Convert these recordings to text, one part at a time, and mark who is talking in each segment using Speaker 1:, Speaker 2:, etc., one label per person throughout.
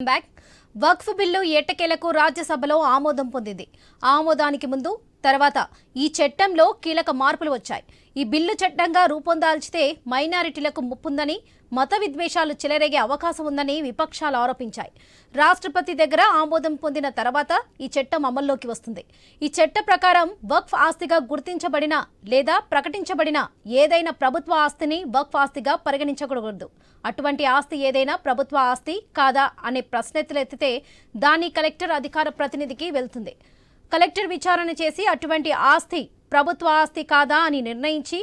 Speaker 1: Back వక్ఫ్ bill ఎట్టకేలకు రాజ్యసభలో ఆమోదం పొందింది. ఆమోదానికి ముందు తర్వాత ఈ చట్టంలో కీలక మార్పులు వచ్చాయి. ఈ బిల్లు చట్టంగా రూపొందాల్చితే మైనారిటీలకు ముప్పుందని మత విద్వేషాలు చెలరేగే అవకాశం ఉందని విపక్షాలు ఆరోపించాయి. రాష్ట్రపతి దగ్గర ఆమోదం పొందిన తర్వాత ఈ చట్టం అమల్లోకి వస్తుంది. ఈ చట్ట ప్రకారం వక్ఫ్ ఆస్తిగా గుర్తించబడిన లేదా ప్రకటించబడిన ఏదైనా ప్రభుత్వ ఆస్తిని వక్ఫ్ ఆస్తిగా పరిగణించకూడదు. అటువంటి ఆస్తి ఏదైనా ప్రభుత్వ ఆస్తి కాదా అనే ప్రశ్నెత్తులెత్తితే దాన్ని కలెక్టర్ అధికార ప్రతినిధికి వెళ్తుంది. కలెక్టర్ విచారణ చేసి అటువంటి ఆస్తి ప్రభుత్వ ఆస్తి కాదా అని నిర్ణయించి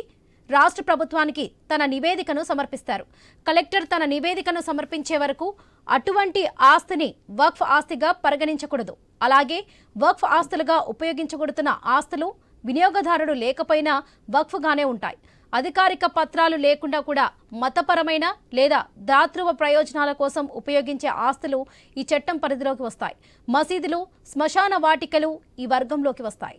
Speaker 1: రాష్ట్ర ప్రభుత్వానికి తన నివేదికను సమర్పిస్తారు. కలెక్టర్ తన నివేదికను సమర్పించే వరకు అటువంటి ఆస్తిని వక్ఫ్ ఆస్తిగా పరిగణించకూడదు. అలాగే వక్ఫ్ ఆస్తులుగా ఉపయోగించకూడుతున్న ఆస్తులు వినియోగదారుడు లేకపోయినా వక్ఫ్గానే ఉంటాయి. అధికారిక పత్రాలు లేకుండా కూడా మతపరమైన లేదా దాతృవ ప్రయోజనాల కోసం ఉపయోగించే ఆస్తులు ఈ చట్టం పరిధిలోకి వస్తాయి. మసీదులు శ్మశాన వాటికలు ఈ వర్గంలోకి వస్తాయి.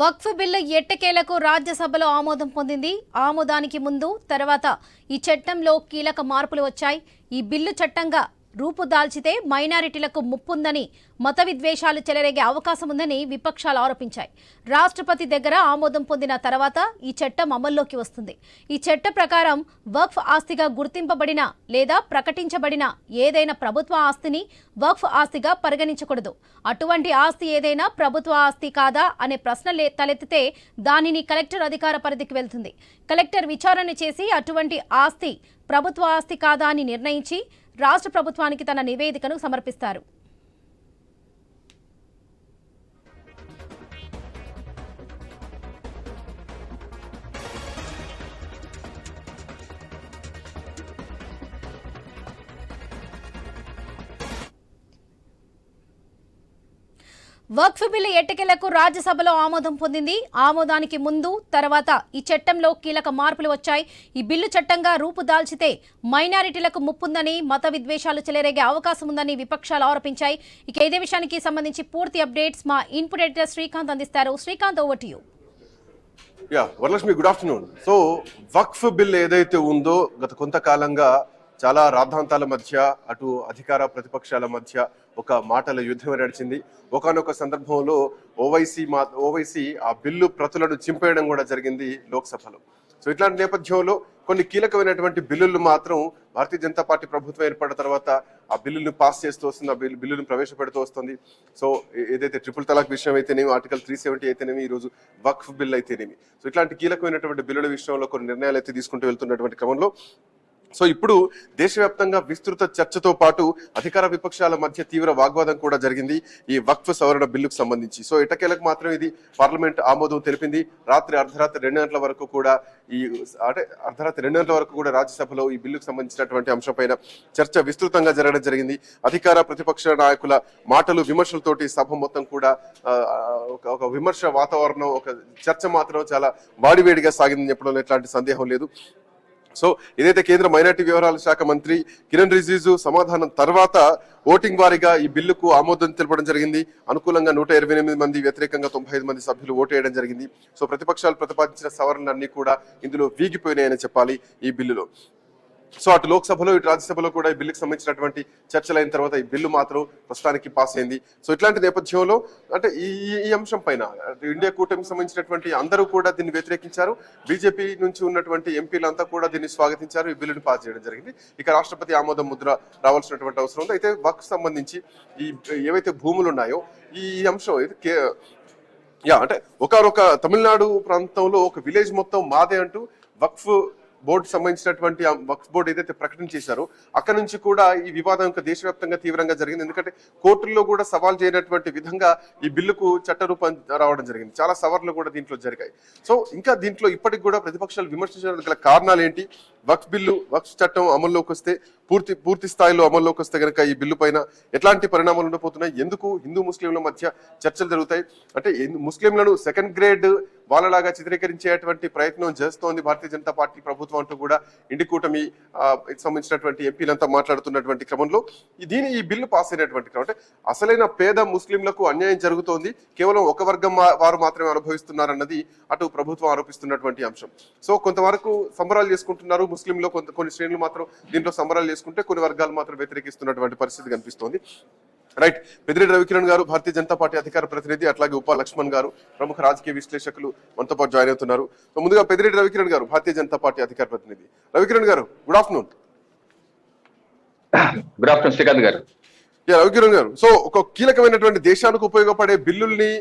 Speaker 1: వక్ఫ్ బిల్లు ఎట్టకేలకు రాజ్యసభలో ఆమోదం పొందింది. ఆమోదానికి ముందు తర్వాత ఈ చట్టంలో కీలక మార్పులు వచ్చాయి. ఈ బిల్లు చట్టంగా రూపుదాల్చితే మైనారిటీలకు ముప్పుందని మత విద్వేషాలు చెలరేగే అవకాశం ఉందని విపక్షాలు ఆరోపించాయి. రాష్ట్రపతి దగ్గర ఆమోదం పొందిన తర్వాత ఈ చట్టం అమల్లోకి వస్తుంది. ఈ చట్ట ప్రకారం వక్ఫ్ ఆస్తిగా గుర్తింపబడిన లేదా ప్రకటించబడిన ఏదైనా ప్రభుత్వ ఆస్తిని వక్ఫ్ ఆస్తిగా పరిగణించకూడదు. అటువంటి ఆస్తి ఏదైనా ప్రభుత్వ ఆస్తి కాదా అనే ప్రశ్న తలెత్తితే దానిని కలెక్టర్ అధికార పరిధికి వెళ్తుంది. కలెక్టర్ విచారణ చేసి అటువంటి ఆస్తి ప్రభుత్వ ఆస్తి కాదా అని నిర్ణయించి రాష్ట్ర ప్రభుత్వానికి తన నివేదికను సమర్పిస్తారు. వక్ఫ్ బిల్లు ఎట్టకేలకు రాజ్యసభలో ఆమోదం పొందింది. ఆమోదానికి ముందు తర్వాత ఈ చట్టంలో కీలక మార్పులు వచ్చాయి. ఈ బిల్లు చట్టంగా రూపుదాల్చితే మైనారిటీలకు ముప్పుందని మత విద్వేషాలు చెలరేగే అవకాశం ఉందని విపక్షాలు ఆరోపించాయి. ఇక ఇదే విషయానికి సంబంధించి పూర్తి అప్డేట్స్ మా ఇన్పుట్ ఎడిటర్ శ్రీకాంత్ అందిస్తారు. Srikanth over to you
Speaker 2: yeah Varalakshmi good afternoon so Waqf bill ఏదైతే ఉందో గత కొంతకాలంగా చాలా రాద్ధాంతాల మధ్య అటు అధికార ప్రతిపక్షాల మధ్య ఒక మాటల యుద్ధం నడిచింది. ఒకనొక సందర్భంలో ఓవైసీ మా ఓవైసీ ఆ బిల్లు ప్రతులను చింపేయడం కూడా జరిగింది లోక్సభలో. సో ఇట్లాంటి నేపథ్యంలో కొన్ని కీలకమైనటువంటి బిల్లులు మాత్రం భారతీయ జనతా పార్టీ ప్రభుత్వం ఏర్పడిన తర్వాత ఆ బిల్లును పాస్ చేస్తూ వస్తుంది ఆ బిల్లు బిల్లును ప్రవేశపెడుతూ వస్తుంది. సో ఏదైతే ట్రిపుల్ తలాక్ విషయం అయితేనేమి ఆర్టికల్ త్రీ సెవెంటీ అయితేనేమి ఈ రోజు వక్ఫ్ బిల్ అయితేనేమి. సో ఇట్లాంటి కీలకమైనటువంటి బిల్లుల విషయంలో కొన్ని నిర్ణయాలు అయితే తీసుకుంటూ వెళ్తున్నటువంటి క్రమంలో సో ఇప్పుడు దేశవ్యాప్తంగా విస్తృత చర్చతో పాటు అధికార విపక్షాల మధ్య తీవ్ర వాగ్వాదం కూడా జరిగింది ఈ వక్ఫ్ సవరణ బిల్లుకు సంబంధించి. సో ఇటకేలకు మాత్రం ఇది పార్లమెంట్ ఆమోదం తెలిపింది. రాత్రి అర్ధరాత్రి రెండు గంటల వరకు కూడా ఈ అంటే అర్ధరాత్రి రెండు గంటల వరకు కూడా రాజ్యసభలో ఈ బిల్లుకు సంబంధించినటువంటి అంశంపైన చర్చ విస్తృతంగా జరగడం జరిగింది. అధికార ప్రతిపక్ష నాయకుల మాటలు విమర్శలతోటి సభ మొత్తం కూడా ఒక ఒక విమర్శ వాతావరణం ఒక చర్చ మాత్రం చాలా వాడివేడిగా సాగిందని చెప్పడంలో ఎట్లాంటి సందేహం లేదు. సో ఏదైతే కేంద్ర మైనార్టీ వ్యవహారాల శాఖ మంత్రి కిరణ్ రిజిజు సమాధానం తర్వాత ఓటింగ్ వారీగా ఈ బిల్లుకు ఆమోదం తెలపడం జరిగింది. అనుకూలంగా నూట ఇరవై ఎనిమిది మంది వ్యతిరేకంగా తొంభై ఐదు మంది సభ్యులు ఓటేయడం వేయడం జరిగింది. సో ప్రతిపక్షాలు ప్రతిపాదించిన సవరణలన్నీ కూడా ఇందులో వీగిపోయినాయని చెప్పాలి ఈ బిల్లులో. సో అటు లోక్సభలో ఇటు రాజ్యసభలో కూడా ఈ బిల్లుకి సంబంధించినటువంటి చర్చలు అయిన తర్వాత ఈ బిల్లు మాత్రం ప్రస్తుతానికి పాస్ అయింది. సో ఇట్లాంటి నేపథ్యంలో అంటే ఈ ఈ- అంశం పైన ఇండియా కూటమికి సంబంధించినటువంటి అందరూ కూడా దీన్ని వ్యతిరేకించారు. బీజేపీ నుంచి ఉన్నటువంటి ఎంపీలంతా కూడా దీన్ని స్వాగతించారు. ఈ బిల్లును పాస్ చేయడం జరిగింది. ఇక రాష్ట్రపతి ఆమోదం ముద్ర రావాల్సినటువంటి అవసరం ఉంది. అయితే వక్ సంబంధించి ఈ ఏవైతే భూములు ఉన్నాయో ఈ అంశం కే- యా అంటే ఒకరొక తమిళనాడు ప్రాంతంలో ఒక విలేజ్ మొత్తం మాదే అంటూ వక్ఫ్ బోర్డు సంబంధించినటువంటి వక్ఫ్ బోర్డు ఏదైతే ప్రకటన చేశారో అక్కడ నుంచి కూడా ఈ వివాదం యొక్క దేశవ్యాప్తంగా తీవ్రంగా జరిగింది. ఎందుకంటే కోర్టుల్లో కూడా సవాల్ చేయనటువంటి విధంగా ఈ బిల్లుకు చట్టరూపం రావడం జరిగింది. చాలా సవర్లు కూడా దీంట్లో జరిగాయి. సో ఇంకా దీంట్లో ఇప్పటికి కూడా ప్రతిపక్షాలు విమర్శించడానికి గల కారణాలు ఏంటి? వక్ఫ్ బిల్లు వక్ఫ్ చట్టం అమల్లోకి వస్తే పూర్తి పూర్తి స్థాయిలో అమల్లోకి వస్తే కనుక ఈ బిల్లు పైన ఎట్లాంటి పరిణామాలు ఉండబోతున్నాయి? ఎందుకు హిందూ ముస్లింల మధ్య చర్చలు జరుగుతాయి? అంటే ఎందు- ముస్లింలను సెకండ్ గ్రేడ్ వాళ్ళలాగా చిత్రీకరించేటువంటి ప్రయత్నం చేస్తోంది భారతీయ జనతా పార్టీ ప్రభుత్వం అంటూ కూడా ఇండి కూటమి సంబంధించినటువంటి ఎంపీలంతా మాట్లాడుతున్నటువంటి క్రమంలో దీని ఈ బిల్లు పాస్ అయినటువంటి క్రమం. అంటే అసలైన పేద ముస్లింలకు అన్యాయం జరుగుతోంది. కేవలం ఒక వర్గం మా- వారు మాత్రమే అనుభవిస్తున్నారన్నది అటు ప్రభుత్వం ఆరోపిస్తున్నటువంటి అంశం. సో కొంతవరకు సంబరాలు చేసుకుంటున్నారు ముస్లింలో కొంత కొన్ని శ్రేణులు మాత్రం దీంట్లో సంబరాలు చేసుకుంటే కొన్ని వర్గాలు మాత్రం వ్యతిరేకిస్తున్నటువంటి పరిస్థితి కనిపిస్తోంది. రైట్ పెద్దిరెడ్డి రవికిరణ్ గారు భారతీయ జనతా పార్టీ అధికార ప్రతినిధి అట్లాగే ఉప లక్ష్మణ్ గారు ప్రముఖ రాజకీయ విశ్లేషకులు మనతో పాటు జాయిన్ అవుతున్నారు. సో ముందుగా పెద్దిరెడ్డి రవికిరణ్ గారు భారతీయ జనతా పార్టీ అధికార ప్రతినిధి. Ravikiran garu good afternoon.
Speaker 3: Good afternoon Srikanth garu.
Speaker 2: Ravikiran garu. So ఒక కీలకమైనటువంటి దేశానికి ఉపయోగపడే బిల్లుల్ని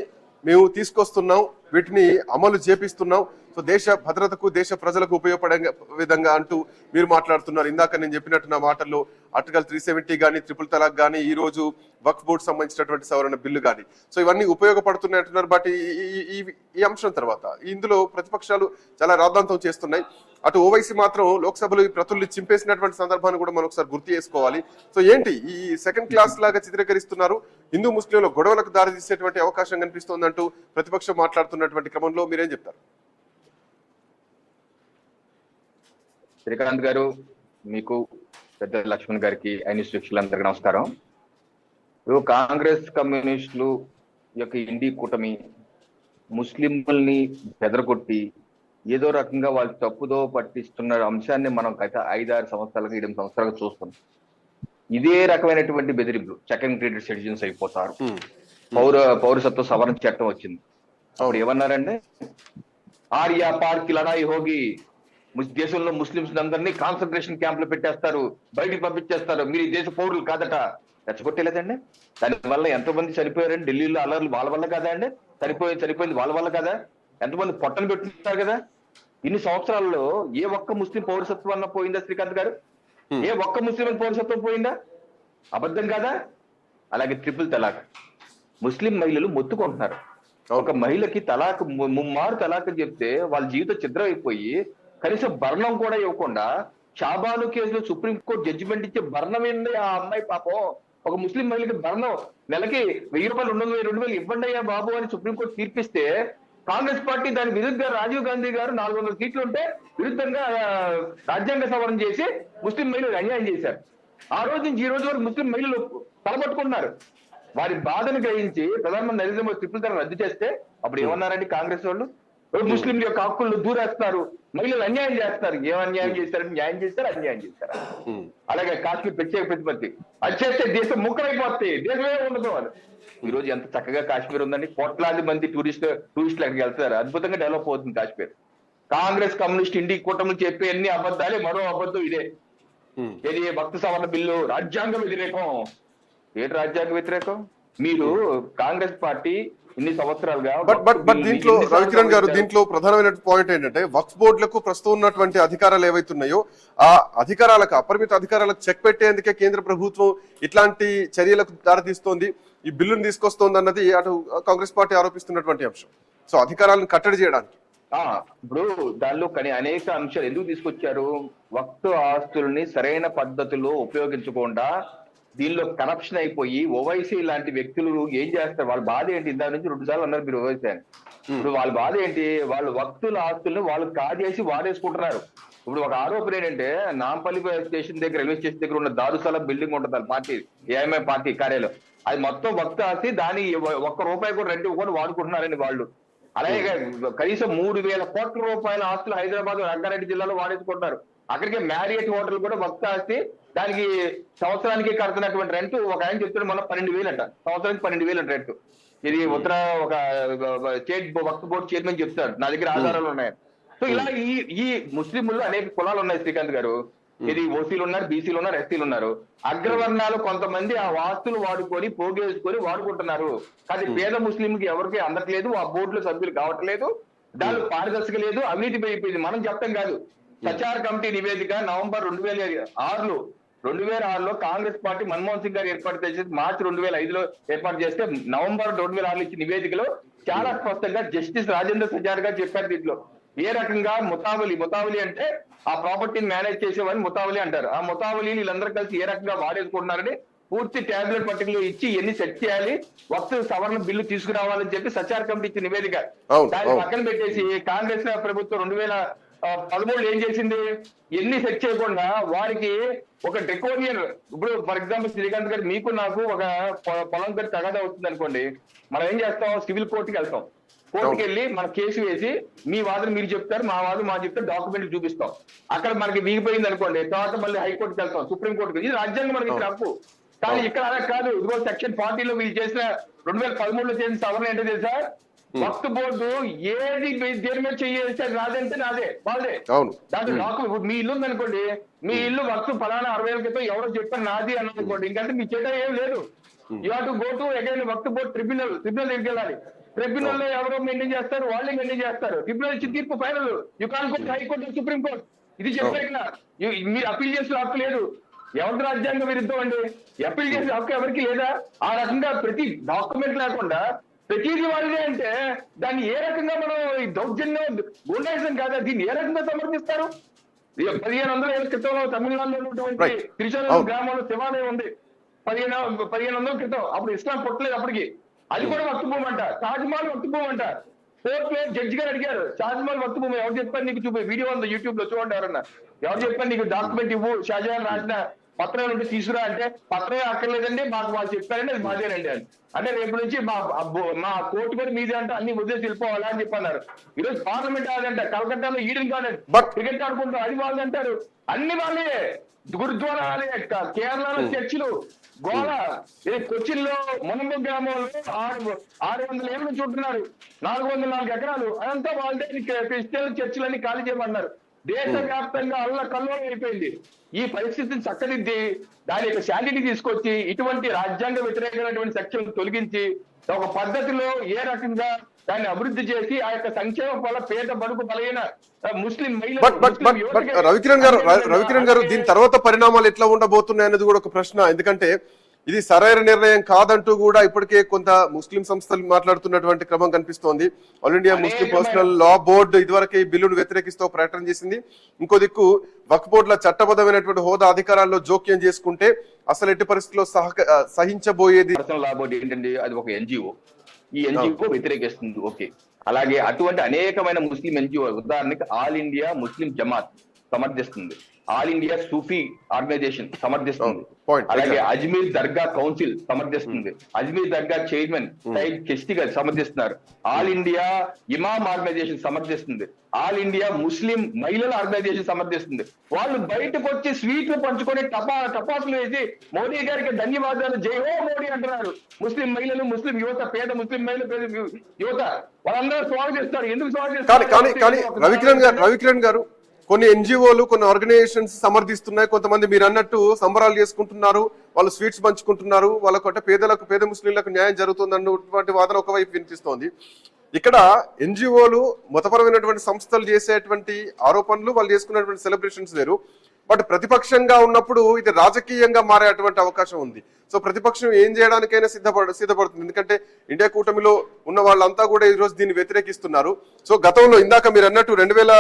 Speaker 2: మేము తీసుకొస్తున్నాం. వీటిని అమలు చేపిస్తున్నాం. సో దేశ భద్రతకు దేశ ప్రజలకు ఉపయోగపడే విధంగా అంటూ మీరు మాట్లాడుతున్నారు. ఇందాక నేను చెప్పినట్టు నా మాటల్లో ఆర్టికల్ త్రీ సెవెంటీ కానీ ట్రిపుల్ తలాక్ కానీ ఈ రోజు వక్ఫ్ బోర్డు సంబంధించినటువంటి సవరణ బిల్లు కానీ సో ఇవన్నీ ఉపయోగపడుతున్నాయి అంటున్నారు. బట్ ఈ- ఈ- అంశం తర్వాత ఇందులో ప్రతిపక్షాలు చాలా రాద్ధాంతం చేస్తున్నాయి. అటు ఓవైసీ మాత్రం లోక్సభలో ఈ ప్రతుల్ని చింపేసినటువంటి సందర్భాన్ని కూడా మనం ఒకసారి గుర్తు చేసుకోవాలి. సో ఏంటి? ఈ సెకండ్ క్లాస్ లాగా చిత్రీకరిస్తున్నారు. హిందూ ముస్లింల గొడవలకు దారి తీసేటువంటి అవకాశం కనిపిస్తోందంటూ ప్రతిపక్షం మాట్లాడుతున్నటువంటి క్రమంలో మీరేం చెప్తారు?
Speaker 3: శ్రీకాంత్ గారు మీకు పెద్ద లక్ష్మణ్ గారికి ఐన్యూస్ వీక్షకులందరికీ నమస్కారం. ఇప్పుడు కాంగ్రెస్ కమ్యూనిస్టులు యొక్క ఇండి కూటమి ముస్లింలని బెదరగొట్టి ఏదో రకంగా వాళ్ళు తప్పుదో పట్టిస్తున్న అంశాన్ని మనం గత ఐదారు సంవత్సరాలుగా ఎనిమిది సంవత్సరాలుగా చూస్తున్నాం. ఇదే రకమైనటువంటి బెదిరింపులు సెకండ్ గ్రేడెడ్ సిటిజన్స్ అయిపోతారు. పౌర పౌరసత్వ సవరణ చట్టం వచ్చింది. అప్పుడు ఏమన్నారంటే ఆర్యా పార్క్ లడాయి హోగి దేశంలో ముస్లింస్ అందరినీ కాన్సన్ట్రేషన్ క్యాంప్లో పెట్టేస్తారు బయటికి పంపించేస్తారు. మీరు ఈ దేశ పౌరులు కాదట. రెచ్చగొట్టలేదండి. దాని వల్ల ఎంతో మంది చనిపోయారండి. ఢిల్లీలో అలర్లు వాళ్ళ వల్ల కాదా అండి? చనిపోయి చనిపోయింది వాళ్ళ వల్ల కదా? ఎంతమంది పొట్టను పెట్టుకుంటారు కదా? ఇన్ని సంవత్సరాల్లో ఏ ఒక్క ముస్లిం పౌరసత్వం అన్న పోయిందా శ్రీకాంత్ గారు? ఏ ఒక్క ముస్లిం పౌరసత్వం పోయిందా? అబద్ధం కాదా? అలాగే ట్రిపుల్ తలాక్. ముస్లిం మహిళలు మొత్తుకుంటున్నారు. ఒక మహిళకి తలాక్ ముమ్మారు తలాక్ అని చెప్తే వాళ్ళ జీవితం చిద్రం అయిపోయి కనీసం భరణం కూడా ఇవ్వకుండా షాబాను కేసులో సుప్రీంకోర్టు జడ్జిమెంట్ ఇచ్చే భరణం ఏంటి ఆ అమ్మాయి పాపం? ఒక ముస్లిం మహిళకి భరణం నెలకి వెయ్యి రూపాయలు రెండు వందల రెండు వేలు ఇవ్వండి అయ్యా బాబు అని సుప్రీంకోర్టు తీర్పిస్తే కాంగ్రెస్ పార్టీ దాని విరుద్ధంగా రాజీవ్ గాంధీ గారు నాలుగు వందల సీట్లు ఉంటే విరుద్ధంగా రాజ్యాంగ సవరణ చేసి ముస్లిం మహిళలు అన్యాయం చేశారు. ఆ రోజు నుంచి ఈ రోజు వరకు ముస్లిం మహిళలు తలపట్టుకున్నారు. వారి బాధను గ్రహించి ప్రధానమంత్రి నరేంద్ర మోదీ ట్రిపుల్ తరం రద్దు చేస్తే అప్పుడు ఏమన్నారండి కాంగ్రెస్ వాళ్ళు? ముస్లిం యొక్క హక్కులను దూరేస్తారు మహిళలు అన్యాయం చేస్తారు ఏం అన్యాయం చేస్తారని న్యాయం చేస్తారు అన్యాయం చేస్తారా అలాగే కాశ్మీర్ ప్రత్యేక ప్రతిపత్తి. అది చేస్తే దేశం ముక్కరైపోతాయి దేశమే ఉండదు అని ఈ రోజు ఎంత చక్కగా కాశ్మీర్ ఉందండి. కోట్లాది మంది టూరిస్ట్ టూరిస్టులు అక్కడికి వెళ్తారు అద్భుతంగా డెవలప్ అవుతుంది కాశ్మీర్. కాంగ్రెస్ కమ్యూనిస్ట్ ఇండి కూటమి చెప్పే అన్ని అబద్ధాలే మరో అబద్ధం ఇదే. ఏది? భక్త సవరణ బిల్లు రాజ్యాంగ వ్యతిరేకం. ఏంటి రాజ్యాంగ వ్యతిరేకం? మీరు కాంగ్రెస్ పార్టీ ఇన్ని సంవత్సరాలుగా
Speaker 2: బట్ బట్ బట్ దీంట్లో రవికిరణ్ గారు? దీంట్లో ప్రధానమైన పాయింట్ ఏంటంటే వక్ఫ్ బోర్డులకు ప్రస్తుతం ఉన్నటువంటి అధికారాలు ఏవైతున్నాయో ఆ అధికారాలకు అపరిమిత అధికారాలకు చెక్ పెట్టేందుకే కేంద్ర ప్రభుత్వం ఇట్లాంటి చర్యలకు దారితీస్తోంది ఈ బిల్లును తీసుకొస్తోంది అన్నది అటు కాంగ్రెస్ పార్టీ ఆరోపిస్తున్నటువంటి అంశం. సో అధికారాలను కట్టడి చేయడానికి.
Speaker 3: ఇప్పుడు దానిలో కానీ అనేక అంశాలు ఎందుకు తీసుకొచ్చారు? వక్తు ఆస్తుల్ని సరైన పద్ధతిలో ఉపయోగించకుండా దీనిలో కరప్షన్ అయిపోయి ఓవైసీ లాంటి వ్యక్తులు ఏం చేస్తారు? వాళ్ళ బాధ ఏంటి? ఇందా నుంచి రెండు సార్లు అన్నారు మీరు ఓవైసీ అని ఇప్పుడు వాళ్ళ బాధ ఏంటి? వాళ్ళు వక్తుల ఆస్తుల్ని వాళ్ళు కాజేసి వాడేసుకుంటున్నారు. ఇప్పుడు ఒక ఆరోపణ ఏంటంటే నాంపల్లి స్టేషన్ దగ్గర రైల్వే స్టేషన్ దగ్గర ఉన్న దారుసాల బిల్డింగ్ ఉంటుంది పార్టీ ఏఎంఐ పార్టీ కార్యాలయం. అది మొత్తం భక్త ఆస్తి దాని ఒక్క రూపాయి కూడా రెంట్ కూడా వాడుకుంటున్నారండి వాళ్ళు. అలాగే కనీసం మూడు వేల కోట్ల రూపాయల ఆస్తులు హైదరాబాద్ రంగారెడ్డి జిల్లాలో వాడేసుకుంటున్నారు. అక్కడికే మ్యారియట్ హోటల్ కూడా భక్త ఆస్తి. దానికి సంవత్సరానికి కడుతున్నటువంటి రెంట్ ఒక ఆయన చెప్తున్నాడు మన పన్నెండు వేలు అంట. సంవత్సరానికి పన్నెండు వేలు అంట రెంట్ ఇది ఉత్తర ఒక స్టేట్ వక్త్ బోర్డు చైర్మన్ చెప్తాడు. నా దగ్గర ఆధారాలు ఉన్నాయి. సో ఇలా ఈ ఈ ముస్లింలు అనేక కులాలు ఉన్నాయి శ్రీకాంత్ గారు. ఇది ఓసీలు ఉన్నారు బీసీలు ఉన్నారు ఎస్సీలు ఉన్నారు. అగ్రవర్ణాలు కొంతమంది ఆ వాస్తులు వాడుకొని పోగేసుకొని వాడుకుంటున్నారు. కానీ పేద ముస్లింకి ఎవరికి అందట్లేదు ఆ బోర్డులో సభ్యులు కావట్లేదు. దానిలో పారదర్శక లేదు అవినీతి అయిపోయింది మనం చెప్తాం కాదు. సచార్ కమిటీ నివేదిక నవంబర్ రెండు వేల ఆరులో రెండు వేల ఆరులో కాంగ్రెస్ పార్టీ మన్మోహన్ సింగ్ గారు ఏర్పాటు చేసి మార్చి రెండు వేల ఐదులో ఏర్పాటు చేస్తే నవంబర్ రెండు వేల ఆరులో ఇచ్చిన నివేదికలో చాలా స్పష్టంగా జస్టిస్ రాజేంద్ర సజార్ గారు చెప్పారు దీంట్లో. ఏ రకంగా ముతావలి ముతావలి అంటే ఆ ప్రాపర్టీని మేనేజ్ చేసేవాడిని ముతావలి అంటారు. ఆ ముతావలిని వీళ్ళందరూ కలిసి ఏ రకంగా వాడేసుకుంటున్నారని పూర్తి ట్యాబ్లెట్ పట్టికలు ఇచ్చి ఎన్ని సెట్ చేయాలి వస్తు సవరణ బిల్లు తీసుకురావాలని చెప్పి సచార్ కమిటీ ఇచ్చిన నివేదిక. దాన్ని. పక్కన పెట్టేసి కాంగ్రెస్ ప్రభుత్వం రెండు వేల పదమూడు ఏం చేసింది? ఎన్ని సెట్ చేయకుండా వారికి ఒక డెకోనియర్ ఇప్పుడు ఫర్ ఎగ్జాంపుల్ శ్రీకాంత్ గారు మీకు నాకు ఒక పొలం గారి తగాదా అవుతుంది అనుకోండి మనం ఏం చేస్తాం? సివిల్ కోర్టుకి వెళ్తాం. కోర్టుకి వెళ్ళి మన కేసు వేసి మీ వాదన మీరు చెప్తారు మా వాదన మా చెప్తారు డాక్యుమెంట్లు చూపిస్తాం. అక్కడ మనకి వీగిపోయింది అనుకోండి తర్వాత మళ్ళీ హైకోర్టుకి వెళ్తాం సుప్రీం కోర్టుకి ఇది రాజ్యాంగం మనకి ఇచ్చిన హక్కు కానీ ఇక్కడ అలా కాదు. ఇదిగో సెక్షన్ ఫార్టీలో వీళ్ళు చేసిన రెండు వేల పదమూడులో చేసిన సవరణ ఏంటో తెలుసా? వక్త్ బోర్డు ఏది దేని మీద చేస్తే నాదంటే నాదే వాళ్ళదే.
Speaker 2: అవును.
Speaker 3: దాంట్లో నాకు ఇప్పుడు మీ ఇల్లు ఉందనుకోండి మీ ఇల్లు వక్త్ ఫలానా అరవై ఏళ్ళ క్రితం ఎవరో చెప్పారు నాది అని అనుకోండి. ఇంకంటే మీ చేత ఏం లేదు. You to go to again Waqt board tribunal tribunal దగ్గరికి వెళ్ళాలి. ట్రిబ్యునల్లో ఎవరో మెయింటైన్ చేస్తారు వాళ్ళే మెయింటైన్ చేస్తారు. ట్రిబ్యునల్ ఇచ్చి తీర్పు final you can court high court supreme court ఇది చెప్పారు ఇక్కడ మీరు అప్పీల్ చేసిన హక్కు లేదు. ఎవరి రాజ్యాంగ విరుద్ధం అండి? అప్పీల్ చేసే హక్కు ఎవరికి లేదా? ఆ రకంగా ప్రతి డాక్యుమెంట్ లేకుండా ప్రతిదీ వాళ్ళే అంటే దాన్ని ఏ రకంగా మనం ఈ దౌర్జన్యం గుండాయిజం కాదా? దీన్ని ఏ రకంగా సమర్థిస్తారు? ఇక పదిహేను వందల ఏళ్ళ క్రితంలో తమిళనాడులో ఉన్నటువంటి
Speaker 2: అవును.
Speaker 3: గ్రామంలో శివాలయం ఉంది. పదిహేను పదిహేను వందల క్రితం. అప్పుడు ఇస్లాం పుట్టలేదు అప్పటికి. అది కూడా వక్తభూమి అంట తాజ్మహల్ వక్తభూమి అంట కోర్టులో జడ్జి గారు అడిగారు తాజ్మహల్ వక్తభూమి ఎవరు చెప్పారు నీకు చూపే? వీడియో ఉంది యూట్యూబ్లో చూడండి ఎవరన్నా. ఎవరు చెప్పారు నీకు డాక్యుమెంట్ ఇవ్వు షాజహాన్ రాసిన పత్రం నుండి తీసుకురా అంటే పత్రం అక్కర్లేదండి మాకు వాళ్ళు చెప్పారండి అది మాదేనండి అని. అంటే రేపు నుంచి మా మా కోర్టు కూడా మీదే అంటే అన్ని వదిలేసి వెళ్ళిపోవాలా అని చెప్పన్నారు. ఈరోజు పార్లమెంట్ అదంట కలకత్తాలో ఈడెన్ గార్డెన్
Speaker 2: But-
Speaker 3: క్రికెట్ ఆడుకుంటారు అది వాళ్ళు అంటారు. అన్ని వాళ్ళే. గురుద్వారా క- కేరళలో చర్చిలు గోళ కొచ్చిన్లో మునంబ గ్రామంలో ఆరు ఆరు వందల ఏళ్ళ నుంచి ఉంటున్నారు. నాలుగు వందల నాలుగు ఎకరాలు అదంతా వాళ్ళదే ఇక క్రిస్టియన్ చర్చిలన్నీ ఖాళీ చేయమన్నారు. దేశవ్యాప్తంగా అల్ల కల్లోలం అయిపోయింది. ఈ పరిస్థితిని చక్కదిద్ది దాని యొక్క శాంతిని తీసుకొచ్చి ఇటువంటి రాజ్యాంగ వ్యతిరేకమైనటువంటి సెక్షన్ తొలగించి ఒక పద్ధతిలో ఏ రకంగా దాన్ని అభివృద్ధి చేసి ఆ యొక్క సంక్షేమ ఫల పేద బడుగు బలైన ముస్లిం
Speaker 2: రవికిరణ్ గారు రవికిరణ్ గారు దీని తర్వాత పరిణామాలు ఎట్లా ఉండబోతున్నాయి అనేది కూడా ఒక ప్రశ్న. ఎందుకంటే ఇది సరైన నిర్ణయం కాదంటూ కూడా ఇప్పటికే కొంత ముస్లిం సంస్థలు మాట్లాడుతున్నటువంటి క్రమం కనిపిస్తోంది. All India Muslim personal law board ఇదివరకే ఈ బిల్లును వ్యతిరేకిస్తూ ప్రకటన చేసింది. ఇంకో దిక్కు వక్ బోర్డుల చట్టబద్ధమైనటువంటి హోదా అధికారాల్లో జోక్యం చేసుకుంటే అసలు ఎట్టి పరిస్థితుల్లో సహక సహించబోయేది?
Speaker 3: పర్సనల్ లా బోర్డు ఏంటంటే అది ఒక ఎన్జిఓ ఈ ఎన్జిఓ వ్యతిరేకిస్తుంది. ఓకే. అలాగే అటువంటి అనేకమైన ముస్లిం ఎన్జిఓ ఉదాహరణకి ఆల్ ఇండియా ముస్లిం జమాత్ సమర్థిస్తుంది. ఆల్ ఇండియా సూఫీ ఆర్గనైజేషన్ సమర్థిస్తుంది.
Speaker 2: Point.
Speaker 3: అలాగే. అజ్మీర్ దర్గా కౌన్సిల్ సమర్థిస్తుంది. అజ్మీర్ దర్గా చైర్మన్ సైద్ కెస్టి గారు సమర్థిస్తున్నారు. ఆల్ ఇండియా ఇమామ్ ఆర్గనైజేషన్ సమర్థిస్తుంది. ఆల్ ఇండియా ముస్లిం మహిళల ఆర్గనైజేషన్ సమర్థిస్తుంది. వాళ్ళు బయటకు వచ్చి స్వీట్లు పంచుకొని టపా టపాసులు వేసి మోడీ గారికి ధన్యవాదాలు జై హో మోడీ అంటున్నారు. ముస్లిం మహిళలు ముస్లిం యువత పేద ముస్లిం మహిళలు పేద యువత. వాళ్ళందరూ స్వాగతిస్తారు. ఎందుకు స్వాగతిస్తారు.
Speaker 2: రవికిరణ్ గారు రవికిరణ్ గారు కొన్ని ఎన్జిఓలు కొన్ని ఆర్గనైజేషన్స్ సమర్థిస్తున్నాయి. కొంతమంది మీరు అన్నట్టు సంబరాలు చేసుకుంటున్నారు. వాళ్ళు స్వీట్స్ పంచుకుంటున్నారు. వాళ్ళకు అంటే పేదలకు పేద ముస్లింలకు న్యాయం జరుగుతుంది అన్నటువంటి వాదన ఒకవైపు వినిపిస్తోంది. ఇక్కడ ఎన్జిఓలు మతపరమైనటువంటి సంస్థలు చేసేటువంటి ఆరోపణలు వాళ్ళు చేసుకున్నటువంటి సెలబ్రేషన్స్ వేరు. బట్ ప్రతిపక్షంగా ఉన్నప్పుడు ఇది రాజకీయంగా మారేటువంటి అవకాశం ఉంది. సో ప్రతిపక్షం ఏం చేయడానికైనా సిద్ధపడ సిద్ధపడుతుంది. ఎందుకంటే ఇండియా కూటమిలో ఉన్న వాళ్ళంతా కూడా ఈరోజు దీన్ని వ్యతిరేకిస్తున్నారు. సో గతంలో ఇందాక మీరు అన్నట్టు రెండు వేల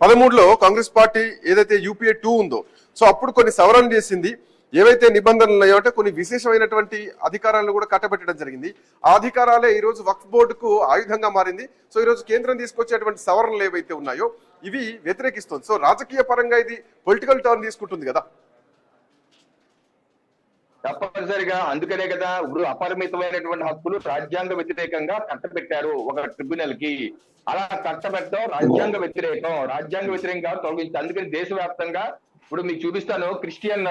Speaker 2: పదమూడులో కాంగ్రెస్ పార్టీ ఏదైతే యూపీఏ టూ ఉందో సో అప్పుడు కొన్ని సవరణ చేసింది. ఏవైతే నిబంధనలు ఉన్నాయో అంటే కొన్ని విశేషమైనటువంటి అధికారాలను కూడా కట్టబెట్టడం జరిగింది. ఆ అధికారాలే ఈరోజు వక్ఫ్ బోర్డుకు ఆయుధంగా మారింది. సో ఈరోజు కేంద్రం తీసుకొచ్చేటువంటి సవరణలు ఏవైతే ఉన్నాయో ఇవి వ్యతిరేకిస్తుంది. సో రాజకీయ పరంగా ఇది పొలిటికల్ టర్న్ తీసుకుంటుంది కదా.
Speaker 3: తప్పనిసరిగా అందుకనే కదా ఇప్పుడు అపరిమితమైనటువంటి హక్కులు రాజ్యాంగ వ్యతిరేకంగా కట్టబెట్టారు ఒక ట్రిబ్యునల్కి అలా కట్టబెట్టడం రాజ్యాంగ వ్యతిరేకం. రాజ్యాంగ వ్యతిరేకంగా తొలగించారు అందుకని దేశవ్యాప్తంగా ఇప్పుడు మీకు చూపిస్తాను క్రిస్టియన్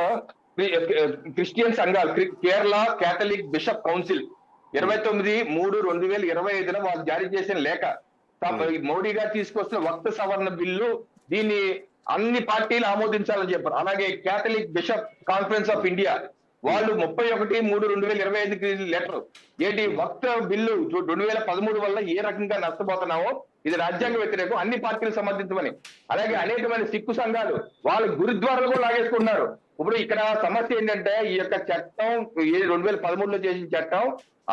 Speaker 3: క్రిస్టియన్ సంఘాలు క్రి- కేరళ కేథలిక్ బిషప్ కౌన్సిల్. ఇరవై తొమ్మిది మూడు రెండు వేల ఇరవై ఐదున వాళ్ళు జారీ చేసిన లేఖ. మోడీ గారు తీసుకొస్తున్న వక్త సవరణ బిల్లు దీన్ని అన్ని పార్టీలు ఆమోదించాలని చెప్పారు. అలాగే Catholic bishop conference of India వాళ్ళు ముప్పై ఒకటి మూడు రెండు వేల ఇరవై ఐదుకి లెటర్ ఏంటి? వక్త బిల్లు రెండు వేల పదమూడు వల్ల ఏ రకంగా నష్టపోతున్నామో ఇది రాజ్యాంగ వ్యతిరేకం అన్ని పార్టీలకు సమర్థించమని. అలాగే అనేకమైన సిక్కు సంఘాలు వాళ్ళు గురుద్వారాలు కూడా లాగేసుకున్నారు ఇప్పుడు ఇక్కడ సమస్య ఏంటంటే ఈ యొక్క చట్టం ఏ రెండు వేల పదమూడులో చేసిన చట్టం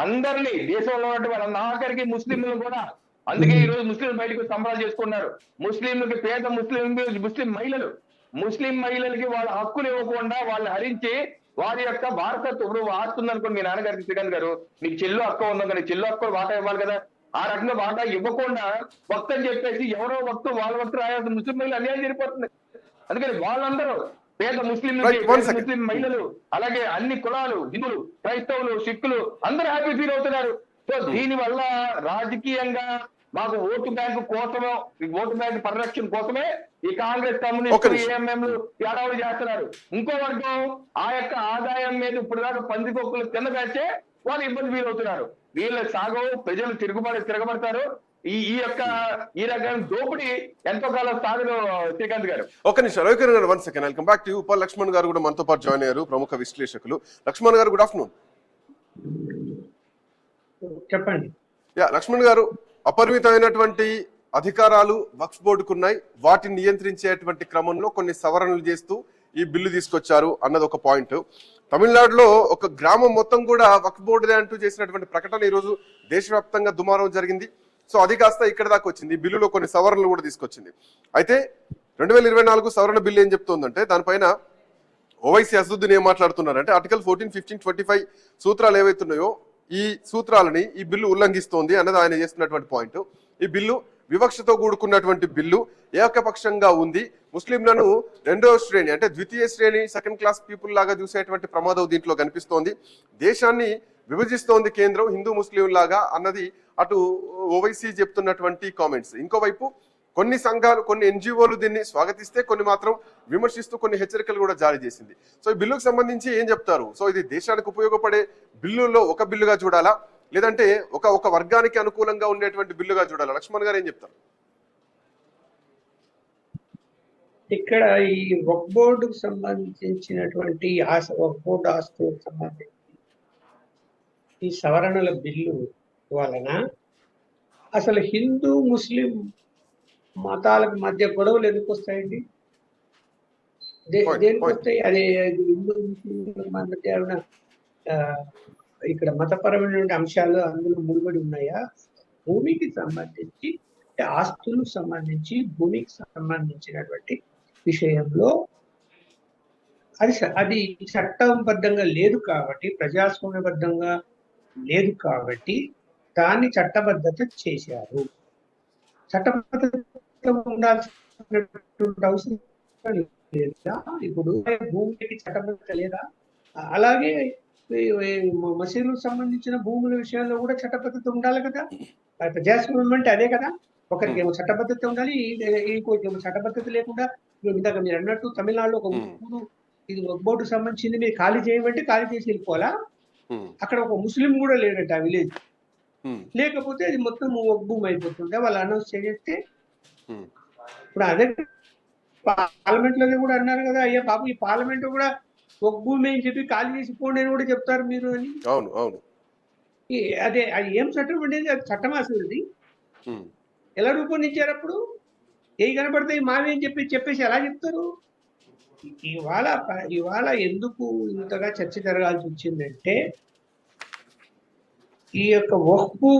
Speaker 3: అందరినీ దేశంలో ఉన్నటువంటి ఆఖరికి ముస్లింలను కూడా. అందుకే ఈ రోజు ముస్లింలు బయటకు సంబరాలు చేసుకున్నారు ముస్లింలకి పేద ముస్లిం ముస్లిం మహిళలు. ముస్లిం మహిళలకి వాళ్ళ హక్కులు ఇవ్వకుండా వాళ్ళని హరించి వారి యొక్క వారసత్వం ఇప్పుడు ఆస్తుంది అనుకోండి మీ నాన్నగారికి శ్రీకాంత్ గారు నీకు చెల్లు అక్క ఉందో కానీ చెల్లు అక్క వాటా ఇవ్వాలి కదా. ఆ రకంగా వాటా ఇవ్వకుండా వక్త అని చెప్పేసి ఎవరో వక్త వాళ్ళ వక్త రాయాల్సిన ముస్లిం మహిళలు అన్యాయం జరిగిపోతుంది. అందుకని వాళ్ళందరూ పేద ముస్లింలు. ముస్లిం మహిళలు అలాగే అన్ని కులాలు హిందువులు క్రైస్తవులు సిక్కులు అందరూ హ్యాపీ ఫీల్ అవుతున్నారు. సో దీని వల్ల రాజకీయంగా మాకు ఓటు బ్యాంకు కోసమో ఈ ఓటు బ్యాంకు పరిరక్షణ కోసమే ఈ కాంగ్రెస్ కమ్యూనిస్టులు. ఏఎంఎంలు ఏడావులు చేస్తున్నారు. ఇంకో వర్గం ఆ యొక్క ఆదాయం మీద ఇప్పుడు దాకా పందికొక్కులు కింద పెడితే వాళ్ళు ఇబ్బంది ఫీల్ అవుతున్నారు వీళ్ళ సాగవు ప్రజలు తిరుగుబడి తిరగబడతారు. ఈ ఈ యొక్క ఈ రకమైన దోపిడీ ఎంతో కాలం సాగదు శ్రీకాంత్ గారు.
Speaker 2: ఒక నిమిషం. Ravikiran garu one second. Welcome back to ఉప లక్ష్మణ్ గారు కూడా మనతో పాటు జాయిన్ అయ్యారు. ప్రముఖ విశ్లేషకులు. Lakshman garu good afternoon.
Speaker 4: చెప్పండి.
Speaker 2: యా లక్ష్మణ్ గారు. అపరిమితమైనటువంటి అధికారాలు వక్ఫ్ బోర్డుకు ఉన్నాయి వాటిని నియంత్రించేటువంటి క్రమంలో కొన్ని సవరణలు చేస్తూ ఈ బిల్లు తీసుకొచ్చారు అన్నది ఒక పాయింట్. తమిళనాడులో ఒక గ్రామం మొత్తం కూడా వక్ఫ్ బోర్డుదే అంటూ చేసినటువంటి ప్రకటన ఈరోజు దేశవ్యాప్తంగా దుమారం జరిగింది. సో అది కాస్త ఇక్కడ దాకా వచ్చింది. ఈ బిల్లులో కొన్ని సవరణలు కూడా తీసుకొచ్చింది. అయితే రెండు వేల ఇరవై నాలుగు సవరణ బిల్లు ఏం చెప్తుందంటే దానిపైన ఓవైసీ అసదుద్దీన్ ఏం మాట్లాడుతున్నారంటే article fourteen fifteen twenty five సూత్రాలు ఏవైతున్నాయో ఈ సూత్రాలని ఈ బిల్లు ఉల్లంఘిస్తోంది అన్నది ఆయన చేస్తున్నటువంటి పాయింట్. ఈ బిల్లు వివక్షతో కూడుకున్నటువంటి బిల్లు ఏకపక్షంగా ఉంది. ముస్లింలను రెండో శ్రేణి అంటే ద్వితీయ శ్రేణి సెకండ్ క్లాస్ పీపుల్ లాగా చూసేటువంటి ప్రమాదం దీంట్లో కనిపిస్తోంది. దేశాన్ని విభజిస్తోంది కేంద్రం హిందూ ముస్లిం లాగా అన్నది అటు ఓవైసీ చెప్తున్నటువంటి కామెంట్స్. ఇంకోవైపు కొన్ని సంఘాలు కొన్ని ఎన్జిఓలు దీన్ని స్వాగతిస్తే కొన్ని మాత్రం విమర్శిస్తూ కొన్ని హెచ్చరికలు కూడా జారీ చేసింది. సో ఈ బిల్లుకు సంబంధించి ఏం చెప్తారు? సో ఇది దేశానికి ఉపయోగపడే బిల్లుల్లో ఒక బిల్లుగా చూడాలా? లేదంటే ఒక ఒక వర్గానికి అనుకూలంగా ఉండేటువంటి బిల్లుగా చూడాలా? లక్ష్మణ్ గారు ఏం చెప్తారు?
Speaker 4: ఇక్కడ ఈ వక్ బోర్డుకు సంబంధించినటువంటి ఆశ వక్ బోర్డు ఆస్తులకు సంబంధించి ఈ సవరణల బిల్లు వలన అసలు హిందూ ముస్లిం మతాలకు మధ్య గొడవలు ఎందుకు వస్తాయండి? దేనికి. వస్తాయి? అదే హిందూ మధ్య ఇక్కడ మతపరమైనటువంటి అంశాలు అందులో ముడిపడి ఉన్నాయా? భూమికి సంబంధించి అంటే ఆస్తులకు సంబంధించి భూమికి సంబంధించినటువంటి విషయంలో అది అది చట్టబద్ధంగా లేదు కాబట్టి ప్రజాస్వామ్యబద్ధంగా లేదు కాబట్టి దాన్ని చట్టబద్ధత చేశారు. చట్టబద్ధత ఉండాల్సినటువంటి అవసరం లేదా? ఇప్పుడు భూమికి చట్టబద్ధత లేదా? అలాగే మసీదులకు సంబంధించిన భూముల విషయంలో కూడా చట్టబద్ధత ఉండాలి కదా? ప్రజాస్వామ్యం అంటే అదే కదా? ఒకరికి ఏమో చట్టబద్ధత ఉండాలి ఇంకోటి ఏమో చట్టబద్ధత లేకుండా ఇందాక మీరు అన్నట్టు తమిళనాడులో ఒక. ఊరు ఇది ఒక బోర్డు సంబంధించింది మీరు ఖాళీ చేయమంటే ఖాళీ చేసి వెళ్ళిపోవాలా? అక్కడ ఒక ముస్లిం కూడా లేడట ఆ విలేజ్. లేకపోతే అది మొత్తం ఒక భూమి అయిపోతుంటే వాళ్ళు అనౌన్స్ చేస్తే. ఇప్పుడు అదే పార్లమెంట్లో కూడా అన్నారు కదా అయ్యా బాబు ఈ పార్లమెంట్ కూడా ఒక భూమి అని చెప్పి ఖాళీ చేసి పోండి అని కూడా చెప్తారు మీరు అని.
Speaker 2: అవును అవును.
Speaker 4: అదే అది ఏం చట్టం ఉండేది అది చట్టం అసలు అది. ఎలా రూపొందించారు అప్పుడు? ఏ కనపడతాయి మావి అని చెప్పి చెప్పేసి ఎలా చెప్తారు? ఇవాళ ఇవాళ ఎందుకు ఇంతగా చర్చ జరగాల్సి వచ్చిందంటే ఈ యొక్క వక్ఫు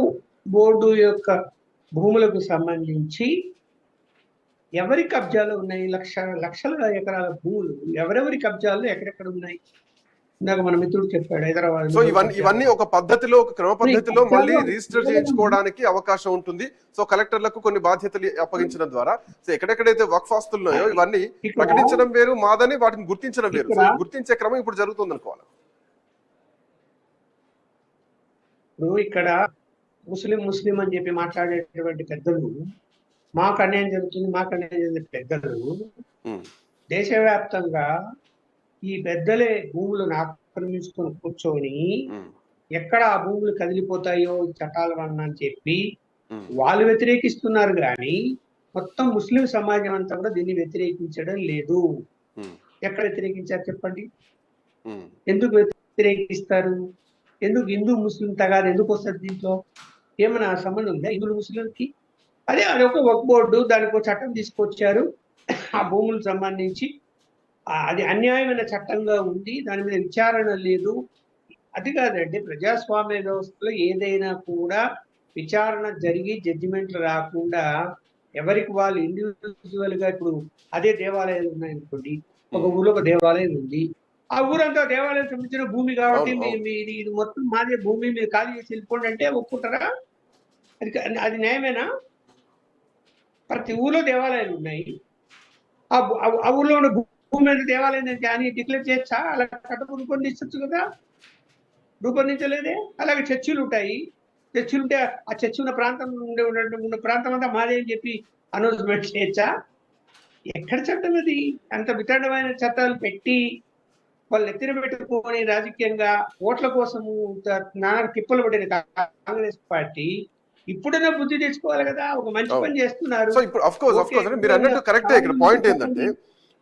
Speaker 4: బోర్డు యొక్క భూములకు సంబంధించి ఎవరి కబ్జాలో ఉన్నాయి? లక్ష లక్షల ఎకరాల భూములు. ఎవరెవరి కబ్జాలు ఎక్కడెక్కడ ఉన్నాయి? ఇందాక మన మిత్రుడు చెప్పాడు హైదరాబాద్
Speaker 2: సో ఇవన్నీ ఇవన్నీ ఒక పద్ధతిలో ఒక క్రమ పద్ధతిలో మళ్ళీ రిజిస్టర్ చేయించుకోవడానికి అవకాశం ఉంటుంది. సో కలెక్టర్లకు కొన్ని బాధ్యతలు అప్పగించడం ద్వారా. సో ఎక్కడెక్కడైతే వక్ఫ్ ఆస్తులు ఉన్నాయో ఇవన్నీ ప్రకటించడం వేరు మాదని వాటిని గుర్తించడం వేరు. గుర్తించే క్రమం ఇప్పుడు జరుగుతుంది అనుకోవాలి
Speaker 4: ఇప్పుడు ఇక్కడ ముస్లిం ముస్లిం అని చెప్పి మాట్లాడేటువంటి పెద్దలు మాకు అన్యాయం జరుగుతుంది మాకు అన్యాయం జరుగుతుంది. పెద్దలు దేశవ్యాప్తంగా ఈ పెద్దలే భూములను ఆక్రమించుకొని కూర్చొని ఎక్కడ ఆ భూములు కదిలిపోతాయో చట్టాల వలన అని చెప్పి వాళ్ళు వ్యతిరేకిస్తున్నారు కానీ మొత్తం ముస్లిం సమాజం అంతా కూడా దీన్ని వ్యతిరేకించడం లేదు. ఎక్కడ వ్యతిరేకించారు చెప్పండి. ఎందుకు వ్యతిరేకిస్తారు? ఎందుకు హిందూ ముస్లిం తగాదు? ఎందుకు వస్తుంది దీంట్లో? ఏమైనా సంబంధం ఉందా హిందువులు ముస్లింకి అదే అది ఒక వర్క్ బోర్డు దానికి ఒక చట్టం తీసుకొచ్చారు. ఆ భూములకు సంబంధించి. అది అన్యాయమైన చట్టంగా ఉంది. దాని మీద విచారణ లేదు. అది కాదండి ప్రజాస్వామ్య వ్యవస్థలో ఏదైనా కూడా విచారణ జరిగి జడ్జిమెంట్లు రాకుండా ఎవరికి వాళ్ళు ఇండివిజువల్గా ఇప్పుడు అదే దేవాలయాలు ఉన్నాయనుకోండి ఒక ఊర్లో ఒక దేవాలయం ఉంది. ఆ ఊరంతా దేవాలయం సంబంధించిన భూమి కాబట్టి. మీది ఇది మొత్తం మాదే భూమి మీరు ఖాళీ చేసి వెళ్ళిపోండి అంటే ఒప్పుకుంటారా? అది అది న్యాయమేనా? ప్రతి ఊర్లో దేవాలయాలు ఉన్నాయి. ఆ ఊళ్ళో ఉన్న భూమి మీద దేవాలయం కానీ డిక్లేర్ చేయొచ్చా? అలా కట్ట రూపొందించవచ్చు కదా. రూపొందించలేదే? అలాగే చర్చిలు ఉంటాయి. చర్చిలు ఉంటే ఆ చర్చి ఉన్న ప్రాంతం ఉండే ఉన్న ప్రాంతం అంతా మాదే అని చెప్పి అనౌన్స్మెంట్ చేయొచ్చా? ఎక్కడ చట్టం అది? అంత వితండమైన చట్టాలు పెట్టి వాళ్ళు ఎత్తిన పెట్టుకొని రాజకీయంగా ఓట్ల కోసము నానా తిప్పలు పడిన కాంగ్రెస్ పార్టీ ఇప్పుడైనా బుద్ధి తెచ్చుకోవాలి కదా ఒక మంచి. పని చేస్తున్నారు
Speaker 2: సో ఇప్పుడు అఫ్ కోర్స్ అఫ్ కోర్స్. మీరు అన్నట్టు కరెక్టే ఇక్కడ పాయింట్ ఏంటంటే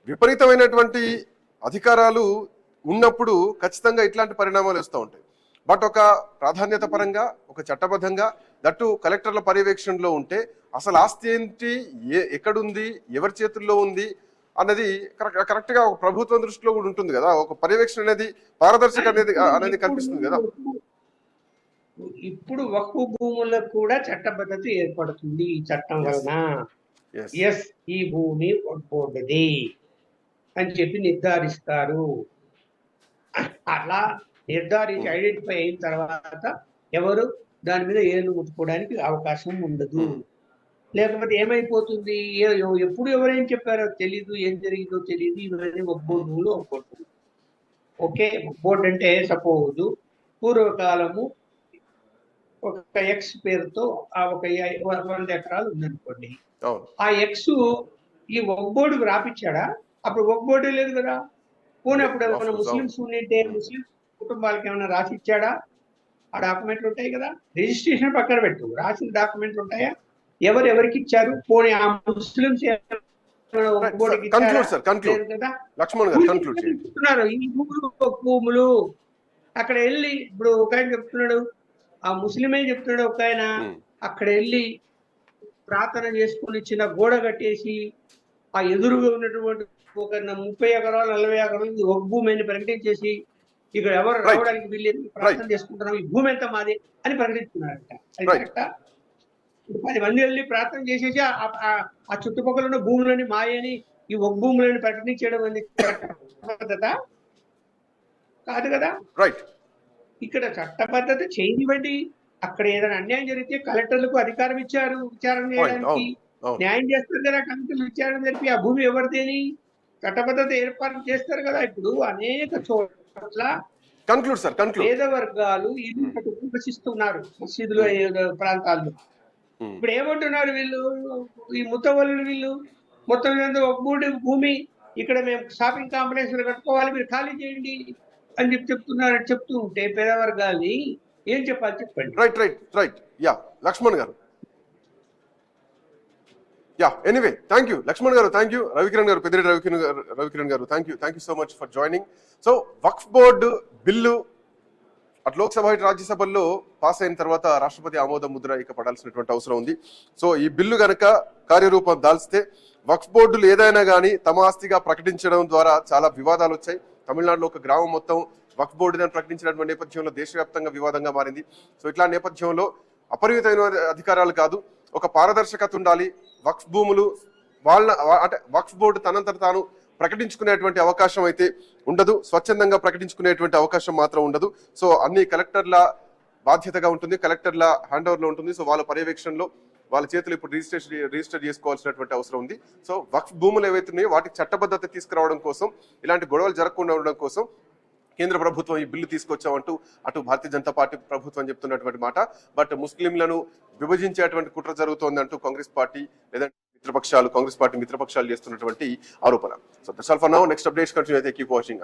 Speaker 2: విపరీతమైనటువంటి అధికారాలు ఉన్నప్పుడు ఖచ్చితంగా ఇట్లాంటి పరిణామాలు వస్తూ ఉంటాయి బట్ ఒక ప్రాధాన్యత పరంగా ఒక చట్టబద్ధంగా దట్టు కలెక్టర్ల పర్యవేక్షణలో ఉంటే అసలు ఆస్తి ఏంటి ఏ ఎక్కడుంది ఎవరి చేతుల్లో ఉంది అన్నది కరెక్ట్ కరెక్ట్గా ఒక ప్రభుత్వం దృష్టిలో కూడా ఉంటుంది కదా ఒక పర్యవేక్షణ అనేది పారదర్శక అనేది అనేది కనిపిస్తుంది కదా
Speaker 4: ఇప్పుడు వక్ఫ్ భూములకు కూడా చట్టబద్ధత ఏర్పడుతుంది ఈ చట్టం. వలన. ఎస్ ఈ భూమి బోర్డుది అని చెప్పి నిర్ధారిస్తారు అలా నిర్ధారించి. ఐడెంటిఫై అయిన తర్వాత ఎవరు దాని మీద ఏలు ముట్టుకోవడానికి అవకాశం ఉండదు
Speaker 2: Hmm.
Speaker 4: లేకపోతే ఏమైపోతుంది ఎప్పుడు ఎవరేం చెప్పారో తెలీదు ఏం జరిగిందో తెలియదు ఇవన్నీ ఒక బోర్డులు ఒక బోర్డు ఓకే బోర్డు అంటే సపోజ్ పూర్వకాలము ఒక ఎక్స్ పేరుతో ఆ ఒక వంద ఎకరాలు ఉందనుకోండి. ఆ ఎక్స్ ఈ ఒక బోర్డుకు రాపిచ్చాడా అప్పుడు ఒక బోర్డే లేదు కదా. పోనీ అప్పుడు ఏమైనా ముస్లిమ్స్ ఉండింటే ముస్లిం కుటుంబాలకు ఏమైనా రాసి ఇచ్చాడా? ఆ డాక్యుమెంట్లు ఉంటాయి కదా. రిజిస్ట్రేషన్ పక్కన పెట్టు. రాసిన డాక్యుమెంట్లు ఉంటాయా? ఎవరు ఎవరికి ఇచ్చారు? పోనీ ఆ ముస్లిమ్స్ భూములు. అక్కడ వెళ్ళి ఇప్పుడు ఒక ఆయన చెప్తున్నాడు. ఆ ముస్లిమే చెప్తున్నాడు ఒక ఆయన. అక్కడ వెళ్ళి ప్రార్థన చేసుకొని చిన్న గోడ కట్టేసి ఆ ఎదురుగా ఉన్నటువంటి ఒక ముప్పై ఎకరాలు నలభై ఎకరాలు ఒక భూమి అని ప్రకటించేసి ఇక్కడ ఎవరు. రావడానికి వీళ్ళేది ప్రార్థన చేసుకుంటున్నాం ఈ భూమి ఎంత మాది అని ప్రకటిస్తున్నారంట అది. కరెక్టా? పది మంది వెళ్ళి ప్రార్థన చేసేసి ఆ- చుట్టుపక్కల ఉన్న భూములని మాయని ఈ ఒక భూములని ప్రకటించడం అనేది పద్ధత కాదు కదా
Speaker 2: రైట్
Speaker 4: ఇక్కడ చట్టబద్ధత చేయనివ్వండి అక్కడ ఏదైనా అన్యాయం జరిగితే కలెక్టర్లకు అధికారం ఇచ్చారు విచారణ చేయడానికి. న్యాయం చేస్తారు కదా కమిటీలు విచారణ జరిపి ఆ భూమి ఎవరిదేని? చట్టబద్ధత ఏర్పాటు చేస్తారు కదా ఇప్పుడు అనేక చోట్ల
Speaker 2: కన్క్లూడ్ సార్ కన్క్లూడ్
Speaker 4: పేద వర్గాలు ఇల్లు కట్టుకుని నివసిస్తున్నారు మసీదులు అయ్యే ప్రాంతాల్లో. ఇప్పుడు ఏమంటున్నారు వీళ్ళు? ఈ ముత్తవల్లులు వీళ్ళు? మొత్తం ఒక భూమి ఇక్కడ మేము షాపింగ్ కాంప్లెక్స్ కట్టుకోవాలి మీరు ఖాళీ చేయండి. అని చెప్పి చెప్తున్నారు చెప్తూ ఉంటే పేదవర్గాల్ని ఏం చెప్పాలి చెప్పండి.
Speaker 2: Right right right yeah Lakshman garu. Yeah anyway thank you Lakshman garu thank you Ravikiran గారు Peddireddy Ravikiran garu Ravikiran garu thank you thank you so much for joining so Waqf board bill అటు లోక్సభ రాజ్యసభల్లో పాస్ అయిన తర్వాత రాష్ట్రపతి ఆమోద ముద్ర ఇక పడాల్సినటువంటి అవసరం ఉంది. So ఈ బిల్లు గనక కార్యరూపం దాల్స్తే వక్ఫ్ బోర్డులు ఏదైనా కానీ తమ ఆస్తిగా ప్రకటించడం ద్వారా చాలా వివాదాలు వచ్చాయి. తమిళనాడులో ఒక గ్రామం మొత్తం వక్ఫ్ బోర్డుని ప్రకటించినటువంటి నేపథ్యంలో దేశవ్యాప్తంగా వివాదంగా మారింది. సో ఇట్లా నేపథ్యంలో అపరిమితమైన అధికారాలు కాదు ఒక పారదర్శకత ఉండాలి. వక్ఫ్ భూములు వాళ్ళ అంటే వక్ఫ్ బోర్డు తనంతట తాను ప్రకటించుకునేటువంటి అవకాశం అయితే ఉండదు. స్వచ్ఛందంగా ప్రకటించుకునేటువంటి అవకాశం మాత్రం ఉండదు. సో అన్ని కలెక్టర్ల బాధ్యతగా ఉంటుంది కలెక్టర్ల హ్యాండ్ ఓవర్లో ఉంటుంది. సో వాళ్ళ పర్యవేక్షణలో వాళ్ళ చేతులు ఇప్పుడు రిజిస్ట్రేషన్ రిజిస్టర్ చేసుకోవాల్సినటువంటి అవసరం ఉంది. సో వక్ఫ్ భూములు ఏవైతే ఉన్నాయో వాటికి చట్టబద్ధత తీసుకురావడం కోసం ఇలాంటి గొడవలు జరగకుండా ఉండడం కోసం కేంద్ర ప్రభుత్వం ఈ బిల్లు తీసుకొచ్చామంటూ అటు భారతీయ జనతా పార్టీ ప్రభుత్వం చెప్తున్నటువంటి మాట. బట్ ముస్లింలను విభజించేటువంటి కుట్ర జరుగుతోంది అంటూ కాంగ్రెస్ పార్టీ లేదంటే మిత్రపక్షాలు కాంగ్రెస్ పార్టీ మిత్రపక్షాలు చేస్తున్నటువంటి ఆరోపణ. So that's all for now next updates continue అయితే కీప్ వాచింగ్